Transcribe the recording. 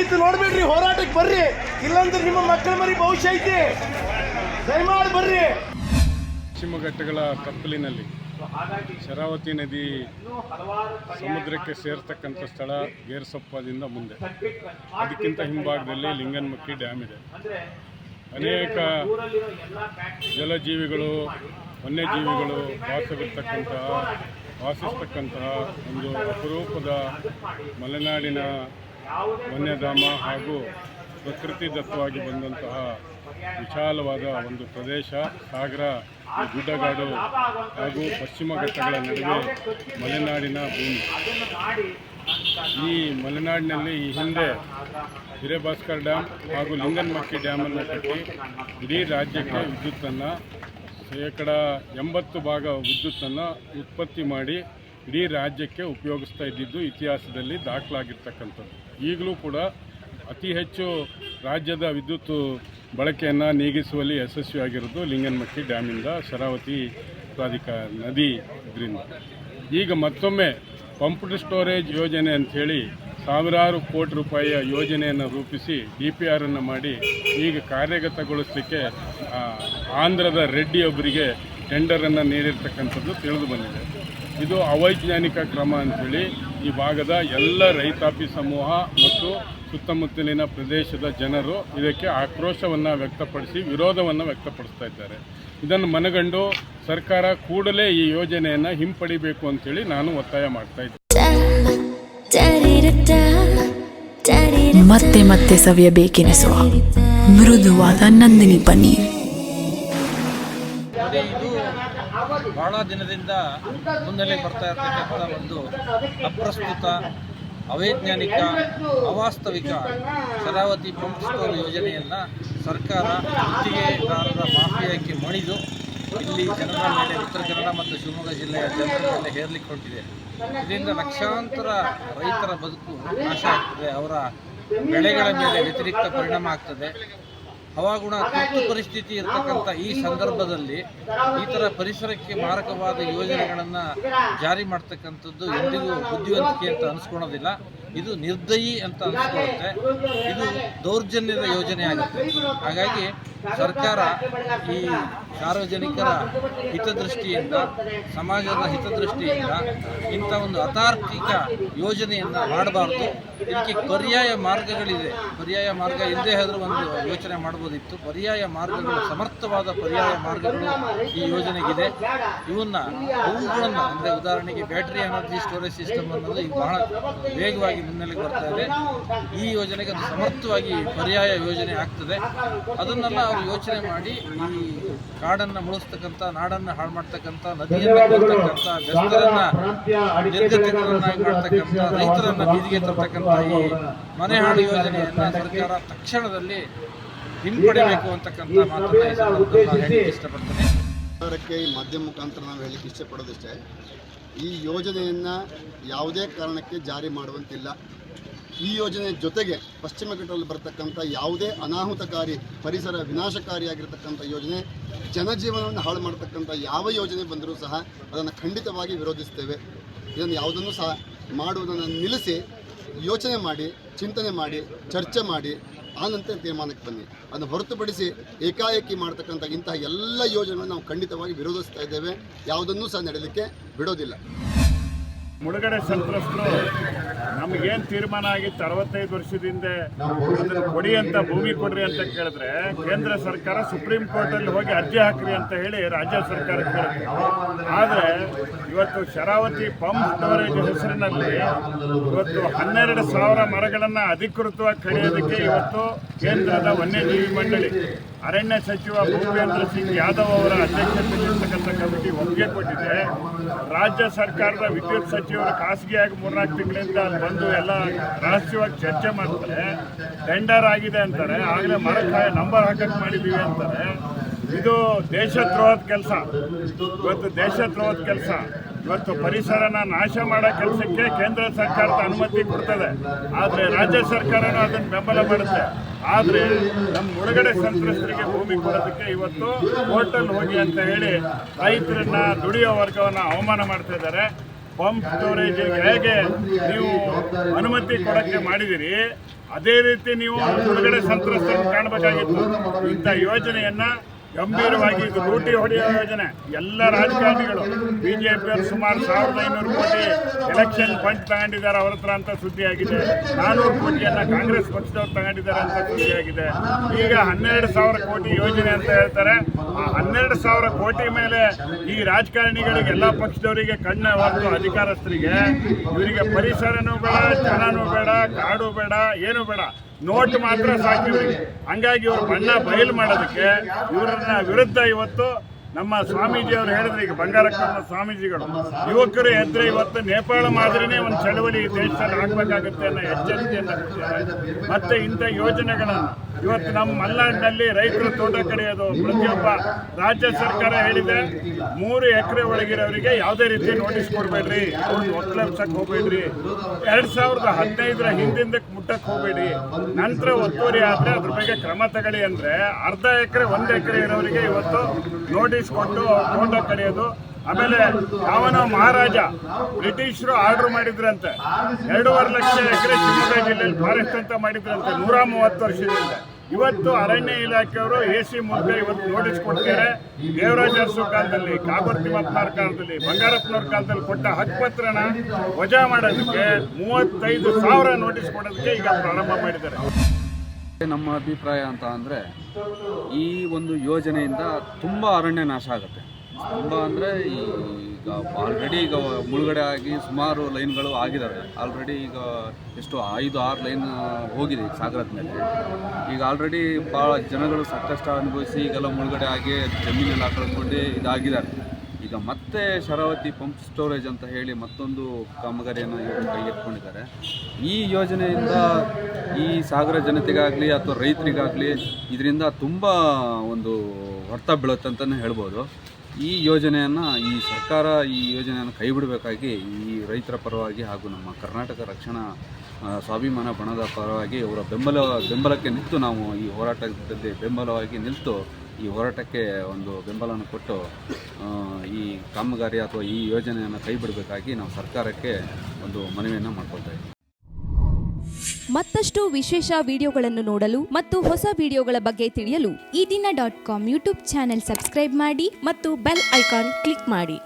ನಿಂತು ನೋಡ್ಬೇಡ್ರಿ, ಹೋರಾಟಕ್ಕೆ ಬರ್ರಿ. ಇಲ್ಲಾಂದ್ರೆ ನಿಮ್ಮ ಮಕ್ಕಳ ಮರಿ ಭವಿಷ್ಯ ಐತಿ. ದಯಮಾಡಿ ಬರ್ರಿ. ಪಶ್ಚಿಮಘಟ್ಟಗಳ ಘಟ್ಟಗಳ ತಪ್ಪಲಿನಲ್ಲಿ ಶರಾವತಿ ನದಿ ಸಮುದ್ರಕ್ಕೆ ಸೇರ್ತಕ್ಕಂಥ ಸ್ಥಳ ಗೇರ್ಸಪ್ಪದಿಂದ ಮುಂದೆ. ಅದಕ್ಕಿಂತ ಹಿಂಭಾಗದಲ್ಲಿ ಲಿಂಗನಮಕ್ಕಿ ಡ್ಯಾಮ್ ಇದೆ. ಅನೇಕ ಜಲಜೀವಿಗಳು, ವನ್ಯಜೀವಿಗಳು ವಾಸವಿರ್ತಕ್ಕಂತಹ, ವಾಸಿಸ್ತಕ್ಕಂತಹ ಒಂದು ಅಪರೂಪದ ಮಲೆನಾಡಿನ ವನ್ಯಧಾಮ ಹಾಗೂ ಪ್ರಕೃತಿ ದತ್ತವಾಗಿ ಬಂದಂತಹ ವಿಶಾಲವಾದ ಒಂದು ಪ್ರದೇಶ, ಸಾಗರ, ಗುಡ್ಡಗಾಡು ಹಾಗೂ ಪಶ್ಚಿಮ ಘಟ್ಟಗಳ ನಡುವೆ ಮಲೆನಾಡಿನ ಭೂಮಿ. ಈ ಮಲೆನಾಡಿನಲ್ಲಿ ಈ ಹಿಂದೆ ಹಿರೇಭಾಸ್ಕರ್ ಡ್ಯಾಮ್ ಹಾಗೂ ಲಿಂಗನಮಕ್ಕಿ ಡ್ಯಾಮನ್ನು ಕಟ್ಟಿ ಇಡೀ ರಾಜ್ಯಕ್ಕೆ ವಿದ್ಯುತ್ತನ್ನು ಶೇಕಡ ಎಂಬತ್ತು ಭಾಗ ವಿದ್ಯುತ್ತನ್ನು ಉತ್ಪತ್ತಿ ಮಾಡಿ ಇಡೀ ರಾಜ್ಯಕ್ಕೆ ಉಪಯೋಗಿಸ್ತಾ ಇದ್ದಿದ್ದು ಇತಿಹಾಸದಲ್ಲಿ ದಾಖಲಾಗಿರ್ತಕ್ಕಂಥದ್ದು. ಈಗಲೂ ಕೂಡ ಅತಿ ಹೆಚ್ಚು ರಾಜ್ಯದ ವಿದ್ಯುತ್ ಬಳಕೆಯನ್ನು ನೀಗಿಸುವಲ್ಲಿ ಯಶಸ್ವಿಯಾಗಿರೋದು ಲಿಂಗನಮಟ್ಟಿ ಡ್ಯಾಮಿಂದ ಶರಾವತಿ ಪ್ರಾಧಿಕಾರ ನದಿ ಇದರಿಂದ. ಈಗ ಮತ್ತೊಮ್ಮೆ ಪಂಪ್ಡ್ ಸ್ಟೋರೇಜ್ ಯೋಜನೆ ಅಂಥೇಳಿ ಸಾವಿರಾರು ಕೋಟಿ ರೂಪಾಯಿಯ ಯೋಜನೆಯನ್ನು ರೂಪಿಸಿ ಡಿ ಪಿ ಆರನ್ನು ಮಾಡಿ ಈಗ ಕಾರ್ಯಗತಗೊಳಿಸಲಿಕ್ಕೆ ಆಂಧ್ರದ ರೆಡ್ಡಿಯೊಬ್ಬರಿಗೆ ಟೆಂಡರನ್ನು ನೀಡಿರ್ತಕ್ಕಂಥದ್ದು ತಿಳಿದು ಬಂದಿದೆ. ಇದು ಅವೈಜ್ಞಾನಿಕ ಕ್ರಮ ಅಂಥೇಳಿ ಈ ಭಾಗದ ಎಲ್ಲ ರೈತಾಪಿ ಸಮೂಹ ಮತ್ತು ಸುತ್ತಮುತ್ತಲಿನ ಪ್ರದೇಶದ ಜನರು ಇದಕ್ಕೆ ಆಕ್ರೋಶವನ್ನು ವ್ಯಕ್ತಪಡಿಸಿ ವಿರೋಧವನ್ನು ವ್ಯಕ್ತಪಡಿಸ್ತಾ ಇದ್ದಾರೆ. ಇದನ್ನು ಮನಗಂಡು ಸರ್ಕಾರ ಕೂಡಲೇ ಈ ಯೋಜನೆಯನ್ನು ಹಿಂಪಡಿಬೇಕು ಅಂತೇಳಿ ನಾನು ಒತ್ತಾಯ ಮಾಡ್ತಾ ಇದ್ದೀನಿ. ಮತ್ತೆ ಮತ್ತೆ ಸವಿಯಬೇಕೆನಿಸುವ ಮೃದುವಾದ ನಂದಿನಿ ಪನ್ನೀರ್. ಬಹಳ ದಿನದಿಂದ ಮುನ್ನೆಲೆ ಬರ್ತಾ ಇರ್ತಕ್ಕಂಥ ಒಂದು ಅಪ್ರಸ್ತುತ, ಅವೈಜ್ಞಾನಿಕ, ಅವಾಸ್ತವಿಕ ಶರಾವತಿ ಪಂಪ್ ಸ್ಟೋರ್ ಯೋಜನೆಯನ್ನು ಸರ್ಕಾರ ಗುತ್ತಿಗೆದಾರರ ಮಾಫಿಯಾಕ್ಕೆ ಮಣಿದು ಇಲ್ಲಿ ಜನರ ಮೇಲೆ, ಉತ್ತರ ಕನ್ನಡ ಮತ್ತು ಶಿವಮೊಗ್ಗ ಜಿಲ್ಲೆಯ ಜನರ ಮೇಲೆ ಹೇರ್ಲಿಕ್ಕೆ ಹೊಂಟಿದೆ ಇದರಿಂದ ಲಕ್ಷಾಂತರ ರೈತರ ಬದುಕು ನಾಶ ಆಗ್ತದೆ, ಅವರ ಬೆಳೆಗಳ ಮೇಲೆ ವ್ಯತಿರಿಕ್ತ ಪರಿಣಾಮ ಆಗ್ತದೆ. ಹವಾಗುಣ ತುರ್ತು ಪರಿಸ್ಥಿತಿ ಇರತಕ್ಕಂಥ ಈ ಸಂದರ್ಭದಲ್ಲಿ ಈ ಥರ ಪರಿಸರಕ್ಕೆ ಮಾರಕವಾದ ಯೋಜನೆಗಳನ್ನು ಜಾರಿ ಮಾಡ್ತಕ್ಕಂಥದ್ದು ಎಂದಿಗೂ ಬುದ್ಧಿವಂತಿಕೆ ಅಂತ ಅನಿಸ್ಕೊಳೋದಿಲ್ಲ. ಇದು ನಿರ್ದಯಿ ಅಂತ ಅನಿಸ್ಕೊಳ್ಳುತ್ತೆ ಇದು ದೌರ್ಜನ್ಯದ ಯೋಜನೆ ಆಗುತ್ತೆ. ಹಾಗಾಗಿ ಸರ್ಕಾರ ಈ ಸಾರ್ವಜನಿಕರ ಹಿತದೃಷ್ಟಿಯಿಂದ, ಸಮಾಜದ ಹಿತದೃಷ್ಟಿಯಿಂದ ಇಂಥ ಒಂದು ಅತಾರ್ಕಿಕ ಯೋಜನೆಯನ್ನು ಮಾಡಬಾರ್ದು. ಇದಕ್ಕೆ ಪರ್ಯಾಯ ಮಾರ್ಗಗಳಿದೆ. ಪರ್ಯಾಯ ಮಾರ್ಗ ಇಲ್ಲದೆ ಆದರೂ ಒಂದು ಯೋಚನೆ ಮಾಡ್ಬೋದಿತ್ತು ಪರ್ಯಾಯ ಮಾರ್ಗಗಳು, ಸಮರ್ಥವಾದ ಪರ್ಯಾಯ ಮಾರ್ಗಗಳು ಈ ಯೋಜನೆಗಿದೆ. ಇವನ್ನ ಅವುಗಳನ್ನು ಅಂದರೆ ಉದಾಹರಣೆಗೆ ಬ್ಯಾಟ್ರಿ ಎನರ್ಜಿ ಸ್ಟೋರೇಜ್ ಸಿಸ್ಟಮ್ ಅನ್ನೋದು ಈಗ ಬಹಳ ವೇಗವಾಗಿ ಮುನ್ನೆಲೆಗೆ ಬರ್ತಾ ಇದೆ. ಈ ಯೋಜನೆಗೆ ಸಮರ್ಥವಾಗಿ ಪರ್ಯಾಯ ಯೋಜನೆ ಆಗ್ತದೆ. ಅದನ್ನೆಲ್ಲ ಅವರು ಯೋಚನೆ ಮಾಡಿ ಈ ಕಾಡನ್ನ ಮುಳಿಸ್ತಕ್ಕಂಥ ನಾಡನ್ನು ಹಾಳು ಮಾಡ್ತಕ್ಕಂಥ ನದಿಯನ್ನು ಬೆಸ್ತರನ್ನ ನಿರ್ಗತಿಕರನ್ನಾಗಿ ಮಾಡ್ತಕ್ಕಂಥ ರೈತರನ್ನ ಬೀದಿಗೆ ತರ್ತಕ್ಕಂಥ ಈ ಮನೆ ಹಾಳು ಯೋಜನೆಯನ್ನ ಸರ್ಕಾರ ತಕ್ಷಣದಲ್ಲಿ ಹಿಂಪಡಿಬೇಕು ಅಂತಕ್ಕಂಥ ಮಾತನ್ನ ಹೇಳಲಿಕ್ಕೆ ಇಷ್ಟಪಡ್ತೇನೆ. ಸರ್ಕಾರಕ್ಕೆ ಈ ಮಾಧ್ಯಮ ಮುಖಾಂತರ ನಾವು ಹೇಳಲಿಕ್ಕೆ ಇಷ್ಟಪಡೋದಿಷ್ಟೇ ಈ ಯೋಜನೆಯನ್ನ ಯಾವುದೇ ಕಾರಣಕ್ಕೆ ಜಾರಿ ಮಾಡುವಂತಿಲ್ಲ. ಈ ಯೋಜನೆ ಜೊತೆಗೆ ಪಶ್ಚಿಮ ಘಟ್ಟದಲ್ಲಿ ಬರತಕ್ಕಂಥ ಯಾವುದೇ ಅನಾಹುತಕಾರಿ ಪರಿಸರ ವಿನಾಶಕಾರಿಯಾಗಿರ್ತಕ್ಕಂಥ ಯೋಜನೆ, ಜನಜೀವನವನ್ನು ಹಾಳು ಮಾಡತಕ್ಕಂಥ ಯಾವ ಯೋಜನೆ ಬಂದರೂ ಸಹ ಅದನ್ನು ಖಂಡಿತವಾಗಿ ವಿರೋಧಿಸ್ತೇವೆ ಇದನ್ನು ಯಾವುದನ್ನು ಸಹ ಮಾಡುವುದನ್ನು ನಿಲ್ಲಿಸಿ, ಯೋಚನೆ ಮಾಡಿ, ಚಿಂತನೆ ಮಾಡಿ, ಚರ್ಚೆ ಮಾಡಿ ಆನಂತರ ತೀರ್ಮಾನಕ್ಕೆ ಬನ್ನಿ. ಅದನ್ನು ಹೊರತುಪಡಿಸಿ ಏಕಾಏಕಿ ಮಾಡ್ತಕ್ಕಂಥ ಇಂತಹ ಎಲ್ಲ ಯೋಜನೆಗಳನ್ನು ನಾವು ಖಂಡಿತವಾಗಿ ವಿರೋಧಿಸ್ತಾ ಇದ್ದೇವೆ. ಯಾವುದನ್ನೂ ಸಹ ನಡೆಯಲಿಕ್ಕೆ ಬಿಡೋದಿಲ್ಲ. ಮುಳುಗಡೆ ಸಂತ್ರಸ್ತರು ನಮಗೇನು ತೀರ್ಮಾನ ಆಗಿತ್ತು? ಅರವತ್ತೈದು ವರ್ಷದಿಂದ ಕೊಡಿ ಅಂತ ಭೂಮಿ ಕೊಡ್ರಿ ಅಂತ ಕೇಳಿದ್ರೆ ಕೇಂದ್ರ ಸರ್ಕಾರ ಸುಪ್ರೀಂ ಕೋರ್ಟಲ್ಲಿ ಹೋಗಿ ಅರ್ಜಿ ಹಾಕ್ರಿ ಅಂತ ಹೇಳಿ ರಾಜ್ಯ ಸರ್ಕಾರ ಕೇಳುತ್ತೆ ಆದರೆ ಇವತ್ತು ಶರಾವತಿ ಪಂಪ್ ಸ್ಟೋರೇಜ್ ಹೆಸರಿನಲ್ಲಿ ಇವತ್ತು ಹನ್ನೆರಡು ಸಾವಿರ ಮರಗಳನ್ನು ಅಧಿಕೃತವಾಗಿ ಕಡಿಯೋದಕ್ಕೆ ಇವತ್ತು ಕೇಂದ್ರದ ವನ್ಯಜೀವಿ ಮಂಡಳಿ ಅರಣ್ಯ ಸಚಿವ ಭೂಪೇಂದ್ರ ಸಿಂಗ್ ಯಾದವ್ ಅವರ ಅಧ್ಯಕ್ಷತೆಯಲ್ಲಿರ್ತಕ್ಕಂಥ ಕಮಿಟಿ ಒಪ್ಪಿಗೆ ಕೊಟ್ಟಿದೆ. ರಾಜ್ಯ ಸರ್ಕಾರದ ವಿದ್ಯುತ್ ಸಚಿವರು ಖಾಸಗಿಯಾಗಿ ಮೂರ್ನಾಲ್ಕು ತಿಂಗಳಿಂದ ಅಲ್ಲಿ ಬಂದು ಎಲ್ಲ ರಹಸ್ಯವಾಗಿ ಚರ್ಚೆ ಮಾಡ್ತಾರೆ. ಟೆಂಡರ್ ಆಗಿದೆ ಅಂತಾರೆ. ಆಗಲೇ ಮರಕಾಯ ನಂಬರ್ ಹಾಕಕ್ಕೆ ಮಾಡಿದ್ದೀವಿ ಅಂತಾರೆ. ಇದು ದೇಶದ್ರೋಹದ ಕೆಲಸ. ಇವತ್ತು ದೇಶದ್ರೋಹದ ಕೆಲಸ. ಇವತ್ತು ಪರಿಸರನ ನಾಶ ಮಾಡೋ ಕೆಲಸಕ್ಕೆ ಕೇಂದ್ರ ಸರ್ಕಾರದ ಅನುಮತಿ ಕೊಡ್ತದೆ. ಆದರೆ ರಾಜ್ಯ ಸರ್ಕಾರನೂ ಅದನ್ನು ಬೆಂಬಲ ಮಾಡುತ್ತೆ. ಆದರೆ ನಮ್ಮ ಮುಳುಗಡೆ ಸಂತ್ರಸ್ತರಿಗೆ ಭೂಮಿ ಕೊಡೋದಕ್ಕೆ ಇವತ್ತು ಕೋರ್ಟಲ್ಲಿ ಹೋಗಿ ಅಂತ ಹೇಳಿ ರೈತರನ್ನ, ದುಡಿಯೋ ವರ್ಗವನ್ನು ಅವಮಾನ ಮಾಡ್ತಾ ಇದ್ದಾರೆ. ಪಂಪ್ ಸ್ಟೋರೇಜ್ ಹೇಗೆ ನೀವು ಅನುಮತಿ ಕೊಡೋಕ್ಕೆ ಮಾಡಿದಿರಿ, ಅದೇ ರೀತಿ ನೀವು ಹೊರಗಡೆ ಸಂತ್ರಸ್ತರನ್ನು ಕಾಣಬೇಕಾಗಿತ್ತು. ಇಂಥ ಯೋಜನೆಯನ್ನ ಗಂಭೀರವಾಗಿ ಇದು ಲೂಟಿ ಹೊಡೆಯೋ ಯೋಜನೆ. ಎಲ್ಲ ರಾಜಕಾರಣಿಗಳು. ಬಿಜೆಪಿಯವರು ಸುಮಾರು ಸಾವಿರದ ಐನೂರು ಕೋಟಿ ಎಲೆಕ್ಷನ್ ಫಂಡ್ ತಗೊಂಡಿದ್ದಾರೆ ಅವ್ರ ಹತ್ರ ಅಂತ ಸುದ್ದಿಯಾಗಿದೆ. ನಾನೂರು ಕೋಟಿಯನ್ನ ಕಾಂಗ್ರೆಸ್ ಪಕ್ಷದವ್ರು ತಗೊಂಡಿದ್ದಾರೆ ಅಂತ ಸುದ್ದಿಯಾಗಿದೆ. ಈಗ ಹನ್ನೆರಡು ಸಾವಿರ ಕೋಟಿ ಯೋಜನೆ ಅಂತ ಹೇಳ್ತಾರೆ. ಆ ಹನ್ನೆರಡು ಸಾವಿರ ಕೋಟಿ ಮೇಲೆ ಈ ರಾಜಕಾರಣಿಗಳಿಗೆ, ಎಲ್ಲ ಪಕ್ಷದವರಿಗೆ ಕಣ್ಣ ಅಧಿಕಾರಸ್ಥರಿಗೆ, ಇವರಿಗೆ ಪರಿಸರನೂ ಬೇಡ, ಜನನೂ ಬೇಡ, ಕಾಡು ಬೇಡ, ಏನೂ ಬೇಡ. ನೋಟ್ ಮಾತ್ರ ಸಾಕು ಇವರಿಗೆ ಹಂಗಾಗಿ ಇವ್ರ ಬಣ್ಣ ಬಯಲು ಮಾಡೋದಕ್ಕೆ ಇವರನ್ನ ವಿರುದ್ಧ ಇವತ್ತು ನಮ್ಮ ಸ್ವಾಮೀಜಿ ಅವರು ಹೇಳಿದ್ರೆ, ಈಗ ಬಂಗಾರಕ್ಕಮ್ಮ ಸ್ವಾಮೀಜಿಗಳು. ಯುವಕರು ಎದ್ರೆ ಇವತ್ತು ನೇಪಾಳ ಮಾದರಿನೇ ಒಂದು ಚಳವಳಿ ದೇಶದಲ್ಲಿ ಆಗ್ಬೇಕಾಗುತ್ತೆ ಅನ್ನೋ ಎಚ್ಚರಿಕೆಯನ್ನು ಮತ್ತೆ ಇಂಥ ಯೋಜನೆಗಳನ್ನು, ಇವತ್ತು ನಮ್ಮ ಮಲ್ನಾಡಿನಲ್ಲಿ ರೈತರ ತೋಟ ಕಡೆಯೋದು, ಪ್ರತಿಯೊಬ್ಬ ರಾಜ್ಯ ಸರ್ಕಾರ ಹೇಳಿದೆ, ಮೂರು ಎಕರೆ ಒಳಗಿರೋರಿಗೆ ಯಾವುದೇ ರೀತಿ ನೋಟಿಸ್ ಕೊಡಬೇಡ್ರಿ, ಅವ್ರನ್ನ ಒಕ್ಕಲರ್ಸಕ್ಕೆ ಹೋಗ್ಬೇಡ್ರಿ. ಎರಡ್ ಸಾವಿರದ ಹದಿನೈದರ ಹಿಂದಿಂದಕ್ಕೆ ಮುಟ್ಟಕ್ಕೆ ಹೋಗ್ಬೇಡಿ ನಂತರ ಒತ್ತುವರಿ ಆದರೆ ಅದ್ರ ಬಗ್ಗೆ ಕ್ರಮ ತಗೊಳ್ಳಿ ಅಂದರೆ ಅರ್ಧ ಎಕರೆ, ಒಂದು ಎಕರೆ ಇರೋರಿಗೆ ಇವತ್ತು ನೋಟಿಸ್ ಕೊಟ್ಟು ತೋಟ ಕಡಿಯೋದು. ಆಮೇಲೆ ಯಾವನೋ ಮಹಾರಾಜ ಬ್ರಿಟಿಷರು ಆರ್ಡರ್ ಮಾಡಿದ್ರಂತೆ. ಎರಡೂವರೆ ಲಕ್ಷ ಎಕರೆ ಶಿವಮೊಗ್ಗ ಜಿಲ್ಲೆಯಲ್ಲಿ ಫಾರೆಸ್ಟ್ ಅಂತ ಮಾಡಿದ್ರಂತೆ, ನೂರ ಮೂವತ್ತು ವರ್ಷದಿಂದ. ಇವತ್ತು ಅರಣ್ಯ ಇಲಾಖೆಯವರು ಎ ಸಿ ಮೂಲಕ ಇವತ್ತು ನೋಟಿಸ್ ಕೊಡ್ತಾರೆ, ದೇವರಾಜ ಅರಸು ಕಾಲದಲ್ಲಿ ಕಾಬರ್ ತಿಮ್ಮಪ್ಪನವ್ರ ಕಾಲದಲ್ಲಿ, ಬಂಗಾರಪ್ಪನವ್ರ ಕಾಲದಲ್ಲಿ ಕೊಟ್ಟ ಹಕ್ಕುಪತ್ರನ ವಜಾ ಮಾಡೋದಕ್ಕೆ ಮೂವತ್ತೈದು ಸಾವಿರ ನೋಟಿಸ್ ಕೊಡೋದಕ್ಕೆ ಈಗ ಪ್ರಾರಂಭ ಮಾಡಿದ್ದಾರೆ. ನಮ್ಮ ಅಭಿಪ್ರಾಯ ಅಂತ ಅಂದರೆ ಈ ಒಂದು ಯೋಜನೆಯಿಂದ ತುಂಬ ಅರಣ್ಯ ನಾಶ ಆಗುತ್ತೆ. ತುಂಬ ಅಂದರೆ ಈಗ ಆಲ್ರೆಡಿ ಈಗ ಮುಳುಗಡೆ ಆಗಿ ಸುಮಾರು ಲೈನ್ಗಳು ಆಗಿದ್ದಾವೆ ಆಲ್ರೆಡಿ ಈಗ ಎಷ್ಟು ಐದು, ಆರು ಲೈನ್ ಹೋಗಿದೆ ಸಾಗರದ ಮೇಲೆ. ಈಗ ಆಲ್ರೆಡಿ ಭಾಳ ಜನಗಳು ಸಾಕಷ್ಟು ಅನುಭವಿಸಿ ಈಗೆಲ್ಲ ಮುಳುಗಡೆ ಆಗಿ ಜಮೀನೆಲ್ಲ ಕಳ್ಕೊಂಡು ಇದಾಗಿದ್ದಾರೆ. ಈಗ ಮತ್ತೆ ಶರಾವತಿ ಪಂಪ್ ಸ್ಟೋರೇಜ್ ಅಂತ ಹೇಳಿ ಮತ್ತೊಂದು ಕಾಮಗಾರಿಯನ್ನು ಇವರು ಈ ಯೋಜನೆಯಿಂದ ಈ ಸಾಗರ ಜನತೆಗಾಗಲಿ ಅಥವಾ ರೈತರಿಗಾಗಲಿ ಇದರಿಂದ ತುಂಬ ಒಂದು ಹೊಡೆತ ಬೀಳುತ್ತೆ ಅಂತಲೇ ಹೇಳ್ಬೋದು. ಈ ಯೋಜನೆಯನ್ನು ಈ ಸರ್ಕಾರ ಈ ಯೋಜನೆಯನ್ನು ಕೈ ಬಿಡಬೇಕಾಗಿ ಈ ರೈತರ ಪರವಾಗಿ ಹಾಗೂ ನಮ್ಮ ಕರ್ನಾಟಕ ರಕ್ಷಣಾ ಸ್ವಾಭಿಮಾನ ಬಣದ ಪರವಾಗಿ ಅವರ ಬೆಂಬಲ, ಬೆಂಬಲಕ್ಕೆ ನಿಂತು ನಾವು ಈ ಹೋರಾಟದಲ್ಲಿ ಬೆಂಬಲವಾಗಿ ನಿಂತು ಈ ಹೋರಾಟಕ್ಕೆ ಒಂದು ಬೆಂಬಲವನ್ನು ಕೊಟ್ಟು ಈ ಕಾಮಗಾರಿ ಅಥವಾ ಈ ಯೋಜನೆಯನ್ನು ಕೈ ಬಿಡಬೇಕಾಗಿ ನಾವು ಸರ್ಕಾರಕ್ಕೆ ಒಂದು ಮನವಿಯನ್ನು ಮಾಡ್ಕೊಳ್ತಾ ಇದ್ದೀವಿ. ಮತ್ತಷ್ಟು ವಿಶೇಷ ವಿಡಿಯೋಗಳನ್ನು ನೋಡಲು ಮತ್ತು ಹೊಸ ವಿಡಿಯೋಗಳ ಬಗ್ಗೆ ತಿಳಿಯಲು Eedina dot com YouTube channel subscribe ಮಾಡಿ ಮತ್ತು ಬೆಲ್ ಐಕಾನ್ ಕ್ಲಿಕ್ ಮಾಡಿ.